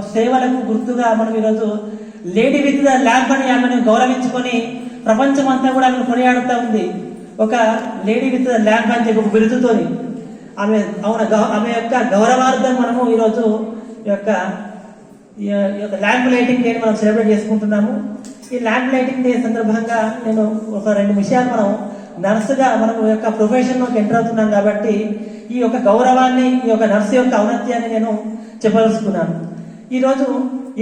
సేవలకు గుర్తుగా మనం ఈరోజు లేడీ విత్ ద ల్యాంప్ అని ఆమెను గౌరవించుకొని ప్రపంచం అంతా కూడా ఆమెను కొనియాడుతూ ఉంది. ఒక లేడీ విత్ ద ల్యాంప్ అని చెప్పి బిరుదుతోని ఆమె అవున గౌ- ఆమె యొక్క గౌరవార్థం మనము ఈరోజు ఈ యొక్క ఈ యొక్క ల్యాంప్ లైటింగ్ డే మనం సెలబ్రేట్ చేసుకుంటున్నాము. ఈ ల్యాంప్ లైటింగ్ డే సందర్భంగా నేను ఒక రెండు విషయాలు మనం నర్సుగా మనం ఈ యొక్క ప్రొఫెషన్లోకి ఎంటర్ అవుతున్నాం కాబట్టి ఈ యొక్క గౌరవాన్ని ఈ యొక్క నర్సు యొక్క ఔన్నత్యాన్ని నేను చెప్పదలుచుకున్నాను. ఈరోజు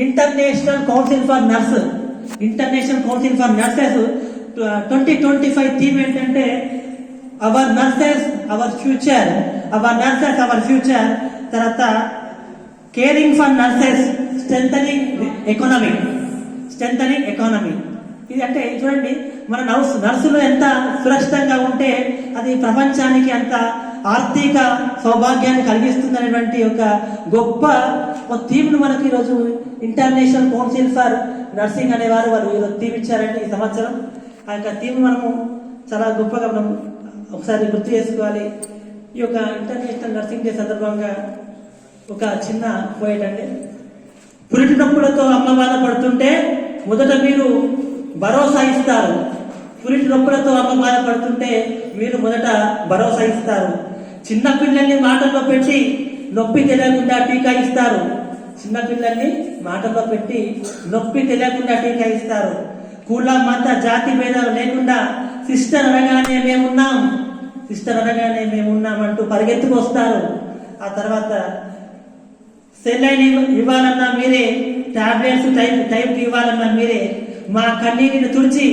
International Council for nurse International Council for nurses twenty twenty five theme ఏంటంటే our nurses our future our nurses our future తర్వాత caring for nurses strengthening economy strengthening economy ఇది అంటే చూడండి మన నర్సు నర్సులు ఎంత సురక్షితంగా ఉంటే అది ప్రపంచానికి అంత ఆర్థిక సౌభాగ్యాన్ని కలిగిస్తుంది అనేటువంటి ఒక గొప్ప ఒక థీమ్ను మనకి ఈరోజు ఇంటర్నేషనల్ కౌన్సిల్ ఫర్ నర్సింగ్ అనేవారు వారు ఈరోజు థీమ్ ఇచ్చారండి ఈ సంవత్సరం. ఆ యొక్క థీమ్ మనము చాలా గొప్పగా మనం ఒకసారి గుర్తు చేసుకోవాలి. ఈ యొక్క ఇంటర్నేషనల్ నర్సింగ్ డే సందర్భంగా ఒక చిన్న పోయేట్ అండి. పురిటి నొప్పులతో అమ్మ బాధపడుతుంటే మొదట మీరు భరోసా ఇస్తారు. పురిటి నొప్పులతో అమ్మ బాధపడుతుంటే మీరు మొదట భరోసా ఇస్తారు. చిన్న పిల్లల్ని మాటల్లో పెట్టి నొప్పి తెలియకుండా టీకా ఇస్తారు. చిన్నపిల్లల్ని మాటలో మాటల్లో పెట్టి నొప్పి తెలియకుండా టీకా ఇస్తారు కుల మత జాతి భేదాలు లేకుండా సిస్టర్ అనగానే మేమున్నాం. సిస్టర్ అనగానే మేమున్నామంటూ పరిగెత్తుకొస్తారు. ఆ తర్వాత సెల్ ఇవ్వ- ఇవ్వాలన్నా మీరే టాబ్లెట్స్ టైం టైంకి ఇవ్వాలన్నా మీరే మా కన్నీటిని తుడిచి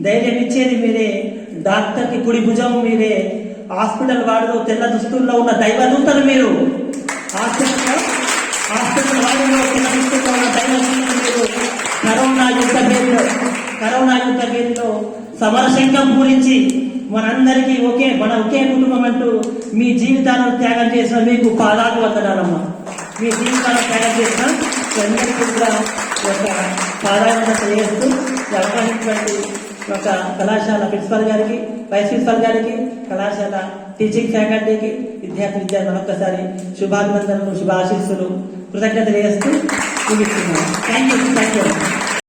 ధైర్యం ఇచ్చేది మీరే డాక్టర్కి కుడి భుజం మీరే హాస్పిటల్ వార్డులో తెల్ల దుస్తుల్లో ఉన్న దైవదూతలు మీరు. హాస్పిటల్లో హాస్పిటల్ వార్డులో తెల్ల దుస్తుల్లో కరోనా యుద్ధ పేరులో కరోనా యుద్ధ పేరులో సమరశంఖం పూరించి మనందరికీ ఒకే మన ఒకే కుటుంబం అంటూ మీ జీవితాలను త్యాగం చేసిన మీకు పాదాలు వందనాలమ్మా. మీ జీవితాలను త్యాగం చేసిన అందరికీ కూడా ఒక పాదాలను తెలియజేస్తూ ఈ ఒక కళాశాల ప్రిన్సిపల్ గారికి వైస్ ప్రిన్సిపల్ గారికి కళాశాల టీచింగ్ ఫ్యాకల్టీకి విద్యార్థి విద్యార్థులు ఒక్కసారి శుభాభినందనలు శుభాశీస్సులు. కృతజ్ఞత వేస్తూ ముగిస్తున్నాను. Thank you thank you